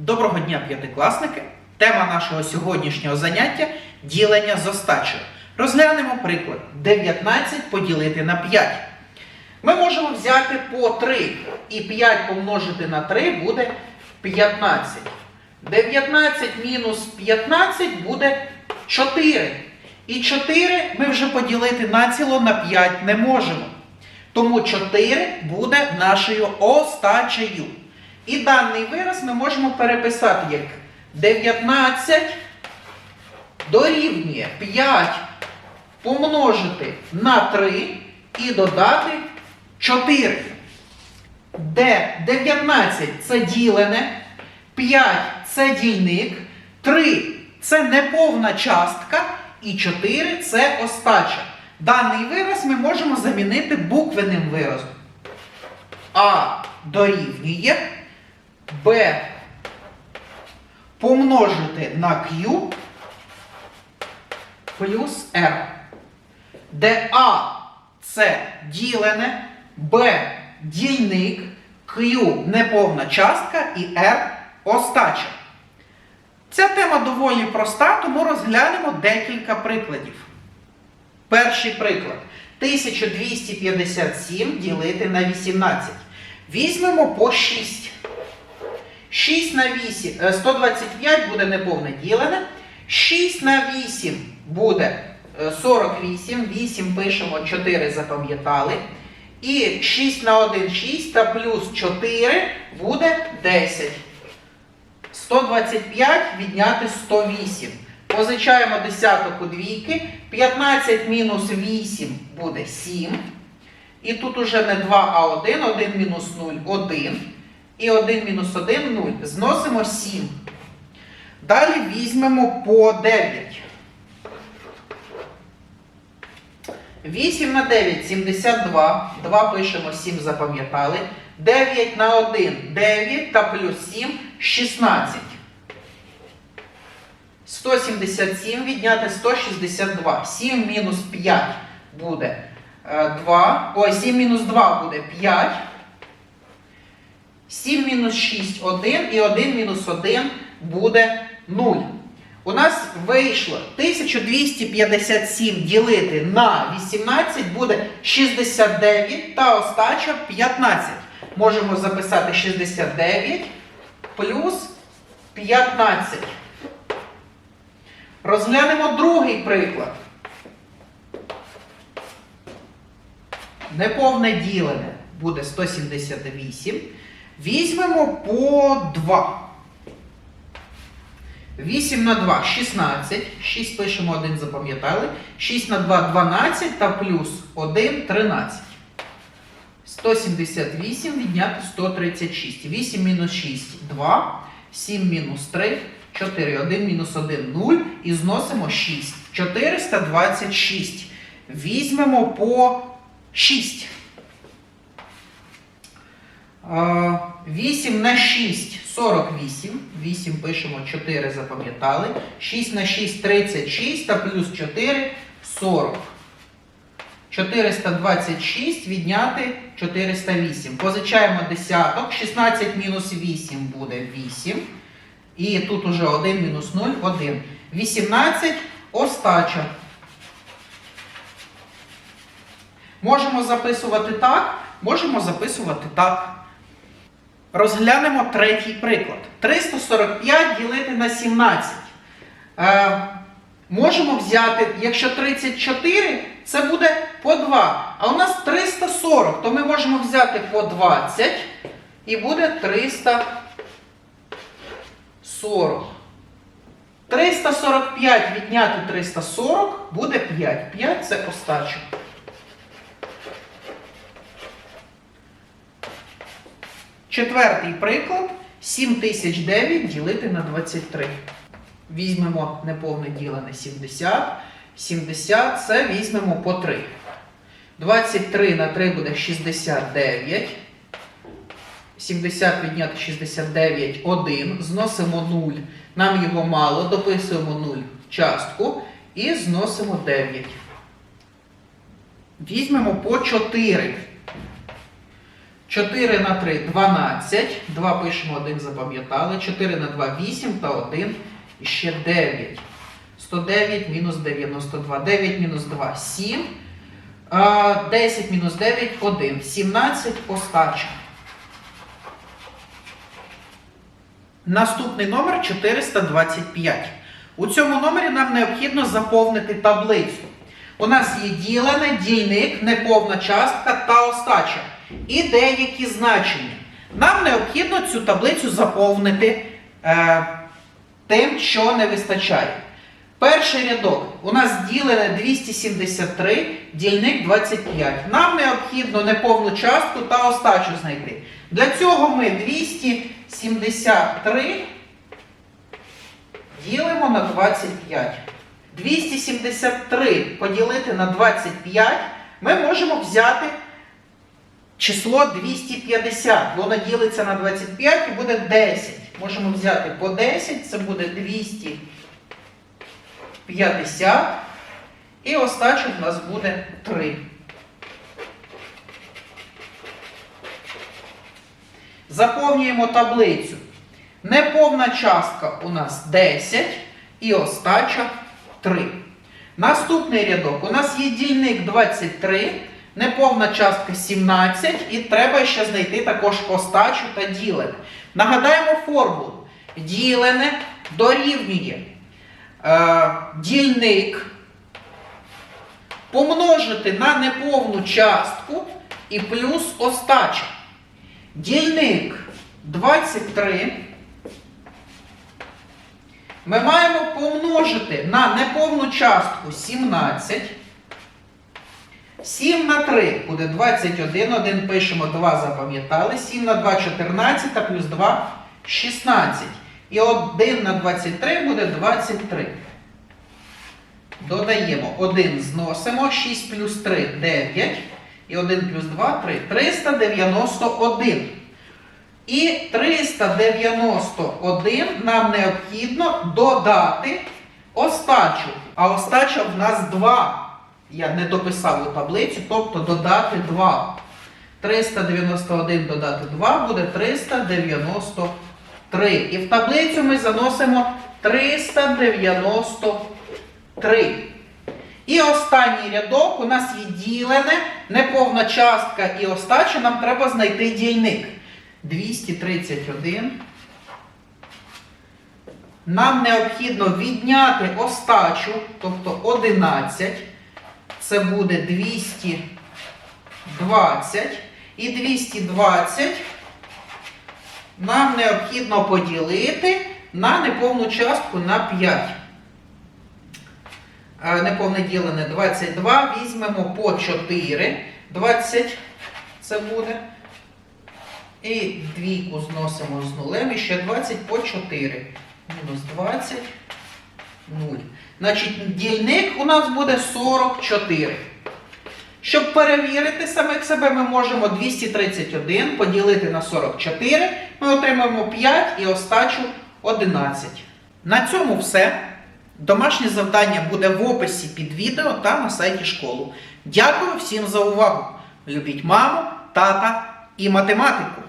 Доброго дня, п'ятикласники! Тема нашого сьогоднішнього заняття ділення з остачею. Розглянемо приклад 19 поділити на 5. Ми можемо взяти по 3 і 5 помножити на 3 буде 15. 19 мінус 15 буде 4. І 4 ми вже поділити націло на 5 не можемо. Тому 4 буде нашою остачею. І даний вираз ми можемо переписати як 19 дорівнює 5 помножити на 3 і додати 4. Де 19 це ділене, 5 це дільник, 3 це неповна частка і 4 це остача. Даний вираз ми можемо замінити буквенним виразом. А дорівнює Б помножити на Q плюс R, де А це ділене, Б дільник, Q неповна частка і R остача. Ця тема доволі проста, тому розглянемо декілька прикладів. Перший приклад. 1257 ділити на 18. Візьмемо по 6. 6 на 8, е, 125 буде неповне ділене. 6 на 8 буде е, 48. 8 пишемо, 4 запам'ятали. І 6 на 1 6 та плюс 4 буде 10. 125 відняти 108. Позичаємо десяток у двійки. 15 мінус 8 буде 7. І тут уже не 2, а 1. 1 мінус 0 1. І 1 мінус 1 0. Зносимо 7. Далі візьмемо по 9. 8 на 9 72. 2 пишемо, 7 запам'ятали. 9 на 1 9 та плюс 7 16. 177 відняти 162. 7 мінус 5 буде е, 2. Ой, 7 мінус 2 буде 5. 7 мінус 6 1 і 1 мінус 1 буде 0. У нас вийшло 1257 ділити на 18 буде 69 та остача 15. Можемо записати 69 плюс 15. Розглянемо другий приклад. Неповне ділене буде 178. Візьмемо по 2. 8 на 2 16. 6 пишемо 1, запам'ятали. 6 на 2 12 та плюс 1 13. 178 відняти 136. 8 мінус 6 2. 7 мінус 3 4. 1 мінус 1 0. І зносимо 6. 426. Візьмемо по 6. 8 на 6 48. 8 пишемо 4, запам'ятали. 6 на 6 36 та плюс 4 40. 426 відняти 408. Позичаємо десяток. 16 мінус 8 буде 8. І тут уже 1 мінус 0 1. 18 остача. Можемо записувати так, можемо записувати так. Розглянемо третій приклад. 345 ділити на 17. Е, можемо взяти, якщо 34, це буде по 2. А у нас 340, то ми можемо взяти по 20 і буде 340. 345 відняти 340 буде 5. 5 це остача. Четвертий приклад 7009 ділити на 23. Візьмемо неповне ділене 70. 70 це візьмемо по 3. 23 на 3 буде 69. 70 відняти 69 1. Зносимо 0. Нам його мало. Дописуємо 0 частку і зносимо 9. Візьмемо по 4. 4 на 3 12. 2 пишемо, 1 запам'ятали. 4 на 2 8 та 1 і ще 9. 109 мінус 92. 9 мінус 2 7. 10 мінус 9 1. 17 остача. Наступний номер 425. У цьому номері нам необхідно заповнити таблицю. У нас є ділене, дільник, неповна частка та остача. І деякі значення. Нам необхідно цю таблицю заповнити е, тим, що не вистачає. Перший рядок. У нас ділене 273, дільник 25. Нам необхідно неповну частку та остачу знайти. Для цього ми 273 ділимо на 25. 273 поділити на 25 ми можемо взяти число 250. Воно ділиться на 25 і буде 10. Можемо взяти по 10, це буде 250. І остача в нас буде 3. Заповнюємо таблицю. Неповна частка у нас 10 і остача 3. Наступний рядок. У нас є дільник 23, неповна частка 17, і треба ще знайти також остачу та ділене. Нагадаємо формулу. Ділене дорівнює е, дільник помножити на неповну частку і плюс остача. Дільник 23 ми маємо помножити на неповну частку 17. 7 на 3 буде 21, 1 пишемо, 2 запам'ятали. 7 на 2 14, а плюс 2 16. І 1 на 23 буде 23. Додаємо 1 зносимо, 6 плюс 3 9. І 1 плюс 2 3. 391. І 391 нам необхідно додати остачу. А остача в нас 2. Я не дописав у таблицю, тобто додати 2. 391 додати 2 буде 393. І в таблицю ми заносимо 393. І останній рядок у нас є ділене, неповна частка і остача, нам треба знайти дільник. 231. Нам необхідно відняти остачу, тобто 11. Це буде 220. І 220 нам необхідно поділити на неповну частку на 5. Е, Неповне ділене 22. Візьмемо по 4. 20 це буде. І двійку зносимо з нулем. І ще 20 по 4. Мінус 20. 0. Значить, дільник у нас буде 44. Щоб перевірити самих себе, ми можемо 231 поділити на 44. Ми отримаємо 5 і остачу 11. На цьому все. Домашнє завдання буде в описі під відео та на сайті школи. Дякую всім за увагу! Любіть маму, тата і математику!